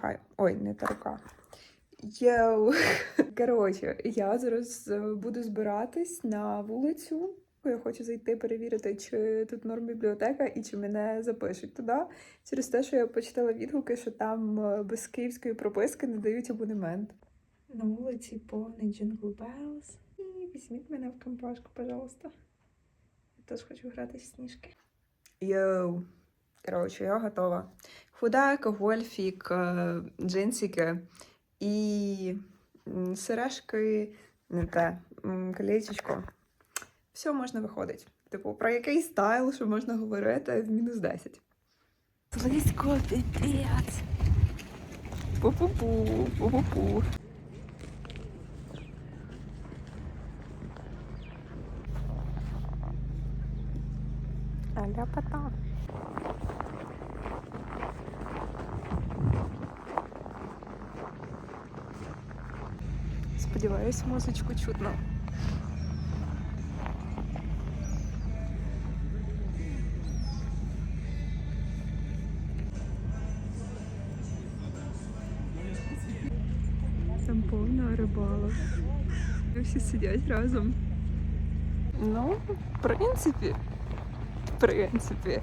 хай. Ой, не та рука. Йоу. Коротше, я зараз е, буду збиратись на вулицю. Я хочу зайти перевірити, чи тут норм бібліотека і чи мене запишуть туди. Через те, що я почитала відгуки, що там е, без київської прописки не дають абонемент. На вулиці повний Jingle Bells. І візьміть мене в компашку, пожалуйста. Я теж хочу грати в сніжки. Йоу. Коротше, я готова. Худа, гольфік, е, джинсики і сережки, не те, колечечко. Все можна виходить. Типу, про який стайл, що можна говорити в мінус 10. Слизько, піпець. Пу-пу-пу, пу-пу-пу. Аля пата. Сподіваюсь, музичку чутно. Там повна рибала. Всі сидять разом. Ну, в принципі, в принципі,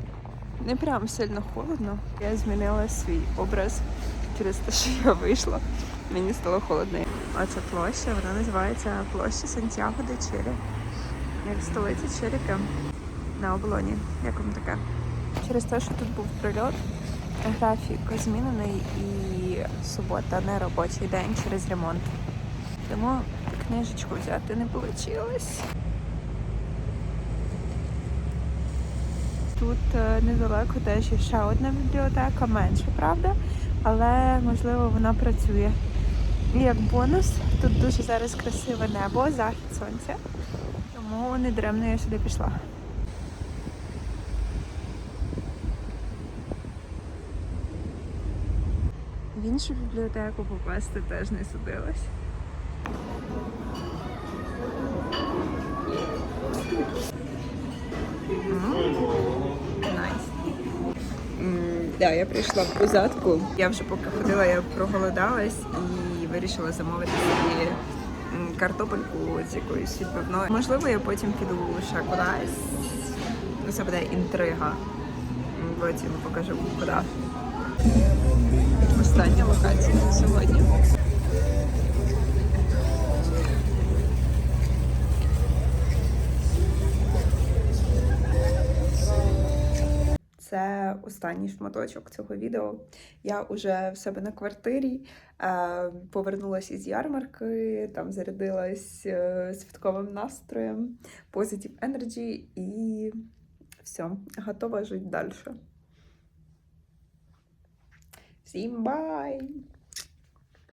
не прям сильно холодно. Я змінила свій образ через те, що я вийшла. Мені стало холодно. А ця площа, вона називається площа Сантьяго де Чилі. Як столиця Чилі прям на оболоні. Як вам таке? Через те, що тут був прильот, графік змінений і субота не робочий день через ремонт. Тому книжечку взяти не вийшло. Тут е, недалеко теж є ще одна бібліотека, менша, правда, але можливо вона працює. І як бонус, тут дуже зараз красиве небо, захід сонця. Тому не даремно я сюди пішла. В іншу бібліотеку попасти теж не судилось. Найс. Да, я прийшла в позадку. Я вже поки ходила, я проголодалась і вирішила замовити собі картопельку з якоюсь відбивною. Можливо, я потім піду ще кудись. Ну, Це буде інтрига. Потім покажу куди. Остання локація на сьогодні. Останній шматочок цього відео. Я вже в себе на квартирі е, повернулася із ярмарки, там зарядилась е, святковим настроєм, Positive Energy і все, готова жити далі. Всім бай!